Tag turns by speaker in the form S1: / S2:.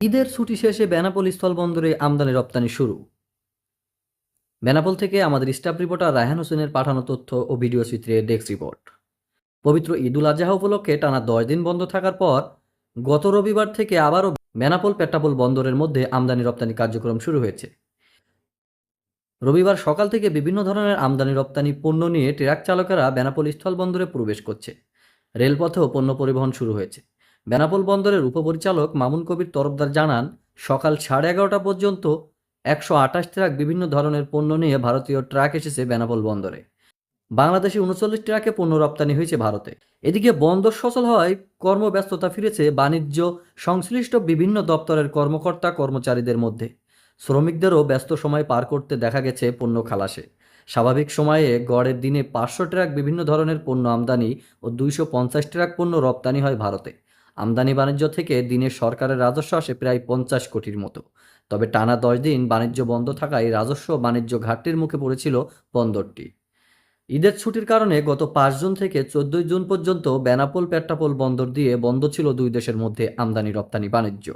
S1: ঈদের ছুটি শেষে বেনাপোল স্থলবন্দরে আমদানি রপ্তানি শুরু। বেনাপোল থেকে আমাদের স্টাফ রিপোর্টার রায়হান হোসেনের পাঠানো তথ্য ও ভিডিও চিত্রে ডেস্ক রিপোর্ট। পবিত্র ঈদুল আজহা উপলক্ষে টানা দশ দিন বন্ধ থাকার পর গত রবিবার থেকে আবারও বেনাপোল পেট্টাপোল বন্দরের মধ্যে আমদানি রপ্তানি কার্যক্রম শুরু হয়েছে। রবিবার সকাল থেকে বিভিন্ন ধরনের আমদানি রপ্তানি পণ্য নিয়ে ট্রাক চালকেরা বেনাপোল স্থলবন্দরে প্রবেশ করছে। রেলপথেও পণ্য পরিবহন শুরু হয়েছে। বেনাপোল বন্দরের উপপরিচালক মামুন কবির তরফদার জানান, সকাল সাড়ে এগারোটা পর্যন্ত একশো আঠাশ ট্রাক বিভিন্ন ধরনের পণ্য নিয়ে ভারতীয় ট্রাক এসেছে বেনাপোল বন্দরে। বাংলাদেশে উনচল্লিশ ট্রাকে পণ্য রপ্তানি হয়েছে ভারতে। এদিকে বন্দর সচল হওয়ায় কর্মব্যস্ততা ফিরেছে বাণিজ্য, সংশ্লিষ্ট বিভিন্ন দপ্তরের কর্মকর্তা কর্মচারীদের মধ্যে। শ্রমিকদেরও ব্যস্ত সময় পার করতে দেখা গেছে পণ্য খালাসে। স্বাভাবিক সময়ে গড়ের দিনে পাঁচশো ট্রাক বিভিন্ন ধরনের পণ্য আমদানি ও দুইশো পঞ্চাশ ট্রাক পণ্য রপ্তানি হয় ভারতে। আমদানি বাণিজ্য থেকে দিনে সরকারের রাজস্ব আসে প্রায় পঞ্চাশ কোটির মতো। তবে টানা দশ দিন বাণিজ্য বন্ধ থাকায় রাজস্ব বাণিজ্য ঘাটতির মুখে পড়েছিল বন্দরটি। ঈদের ছুটির কারণে গত পাঁচ জুন থেকে চোদ্দই জুন পর্যন্ত বেনাপোল পেট্টাপোল বন্দর দিয়ে বন্ধ ছিল দুই দেশের মধ্যে আমদানি রপ্তানি বাণিজ্য।